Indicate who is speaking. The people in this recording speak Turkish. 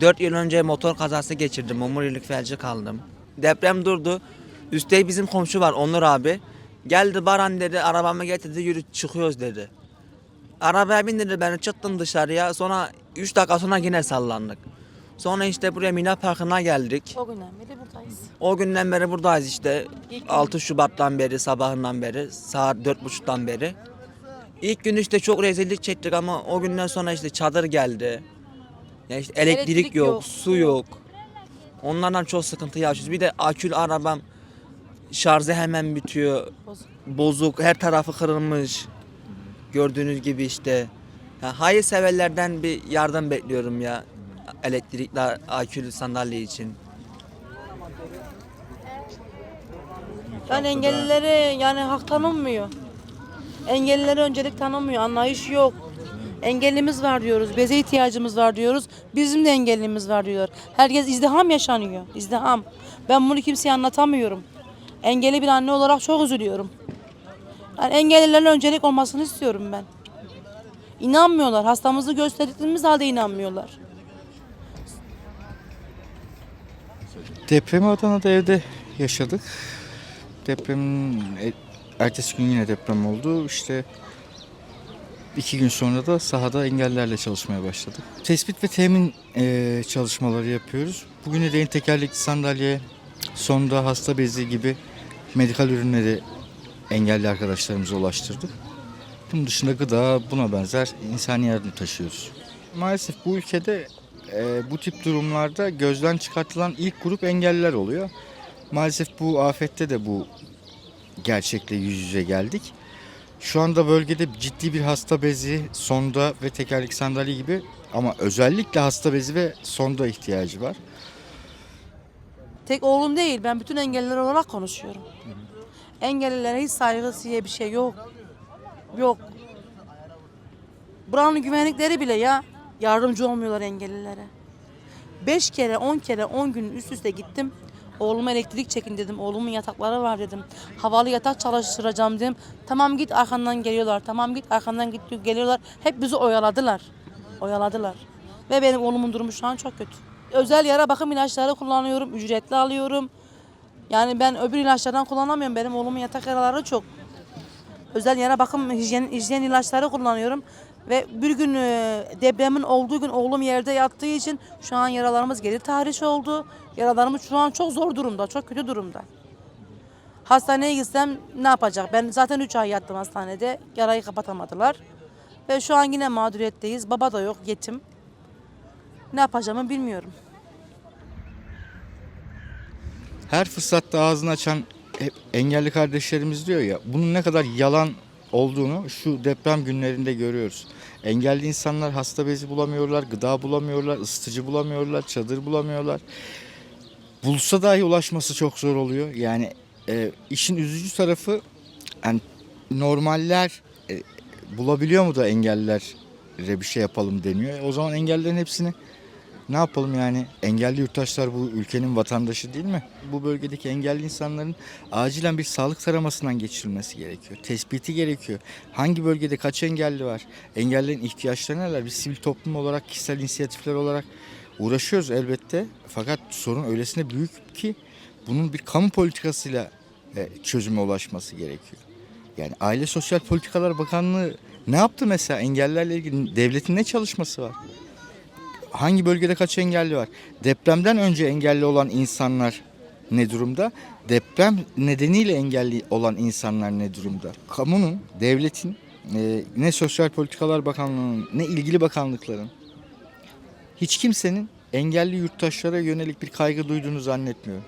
Speaker 1: 4 yıl önce motor kazası geçirdim. Omurilik felci kaldım. Deprem durdu. Üstte bizim komşu var Onur abi. Geldi Baran dedi arabamı getirdi yürü çıkıyoruz dedi. Arabaya bindirdi beni çıktım dışarıya. Sonra 3 dakika sonra yine sallandık. Sonra işte buraya Mina Parkı'na geldik.
Speaker 2: O günden beri buradayız.
Speaker 1: O günden beri buradayız işte.
Speaker 2: İlk gün.
Speaker 1: 6 Şubat'tan beri sabahından beri saat 4.30'dan beri. İlk gün işte çok rezillik çektik ama o günden sonra işte çadır geldi. Ya işte elektrik,
Speaker 2: Elektrik
Speaker 1: yok,
Speaker 2: yok,
Speaker 1: su yok. Onlardan çok sıkıntı yaşıyoruz. Bir de akül arabam şarjı hemen bitiyor.
Speaker 2: Bozuk.
Speaker 1: Bozuk, her tarafı kırılmış. Gördüğünüz gibi işte. Ya hayır severlerden bir yardım bekliyorum ya. Elektrikli akülü sandalye için.
Speaker 2: Yani engellilere yani hak tanınmıyor. Engellilere öncelik tanınmıyor. Anlayış yok. Engellimiz var diyoruz. Beze ihtiyacımız var diyoruz. Bizim de engellimiz var diyor. Herkes izdiham yaşanıyor. İzdiham. Ben bunu kimseye anlatamıyorum. Engelli bir anne olarak çok üzülüyorum. Yani engellilerin öncelik olmasını istiyorum ben. İnanmıyorlar. Hastamızı gösterdiğimiz halde inanmıyorlar.
Speaker 3: Depremi Adana'da evde yaşadık. Depremin e- ertesi gün yine deprem oldu. İşte iki gün sonra da sahada engellerle çalışmaya başladık. Tespit ve temin e, çalışmaları yapıyoruz. Bugüne değin tekerlekli sandalye, sonda hasta bezi gibi medikal ürünleri engelli arkadaşlarımıza ulaştırdık. Bunun dışında gıda, buna benzer insani yardım taşıyoruz. Maalesef bu ülkede e, bu tip durumlarda gözden çıkartılan ilk grup engelliler oluyor. Maalesef bu afette de bu gerçekle yüz yüze geldik. Şu anda bölgede ciddi bir hasta bezi, sonda ve tekerlekli sandalye gibi ama özellikle hasta bezi ve sonda ihtiyacı var.
Speaker 2: Tek oğlum değil, ben bütün engelliler olarak konuşuyorum. Engellilere hiç saygısı diye bir şey yok. Yok. Buranın güvenlikleri bile ya yardımcı olmuyorlar engellilere. Beş kere, on kere, on gün üst üste gittim. Oğluma elektrik çekin dedim. Oğlumun yatakları var dedim. Havalı yatak çalıştıracağım dedim. Tamam git arkandan geliyorlar. Tamam git arkandan git geliyorlar. Hep bizi oyaladılar. Oyaladılar. Ve benim oğlumun durumu şu an çok kötü. Özel yara bakım ilaçları kullanıyorum. Ücretli alıyorum. Yani ben öbür ilaçlardan kullanamıyorum. Benim oğlumun yatak yaraları çok. Özel yara bakım hijyen, hijyen ilaçları kullanıyorum. Ve bir gün e, depremin olduğu gün oğlum yerde yattığı için şu an yaralarımız geri tahriş oldu. Yaralarımız şu an çok zor durumda, çok kötü durumda. Hastaneye gitsem ne yapacak? Ben zaten 3 ay yattım hastanede. Yarayı kapatamadılar. Ve şu an yine mağduriyetteyiz. Baba da yok, yetim. Ne yapacağımı bilmiyorum.
Speaker 3: Her fırsatta ağzını açan hep engelli kardeşlerimiz diyor ya bunun ne kadar yalan olduğunu şu deprem günlerinde görüyoruz. Engelli insanlar hasta bezi bulamıyorlar, gıda bulamıyorlar, ısıtıcı bulamıyorlar, çadır bulamıyorlar. Bulsa dahi ulaşması çok zor oluyor. Yani e, işin üzücü tarafı yani normaller e, bulabiliyor mu da engellilere bir şey yapalım deniyor. E, O zaman engellerin hepsini ne yapalım yani? Engelli yurttaşlar bu ülkenin vatandaşı değil mi? Bu bölgedeki engelli insanların acilen bir sağlık taramasından geçirilmesi gerekiyor. Tespiti gerekiyor. Hangi bölgede kaç engelli var? Engellerin ihtiyaçları neler? Biz sivil toplum olarak, kişisel inisiyatifler olarak uğraşıyoruz elbette. Fakat sorun öylesine büyük ki bunun bir kamu politikasıyla e, çözüme ulaşması gerekiyor. Yani Aile Sosyal Politikalar Bakanlığı ne yaptı mesela engellerle ilgili? Devletin ne çalışması var? Hangi bölgede kaç engelli var? Depremden önce engelli olan insanlar ne durumda? Deprem nedeniyle engelli olan insanlar ne durumda? Kamunun, devletin, e, ne Sosyal Politikalar Bakanlığı'nın, ne ilgili bakanlıkların, hiç kimsenin engelli yurttaşlara yönelik bir kaygı duyduğunu zannetmiyorum.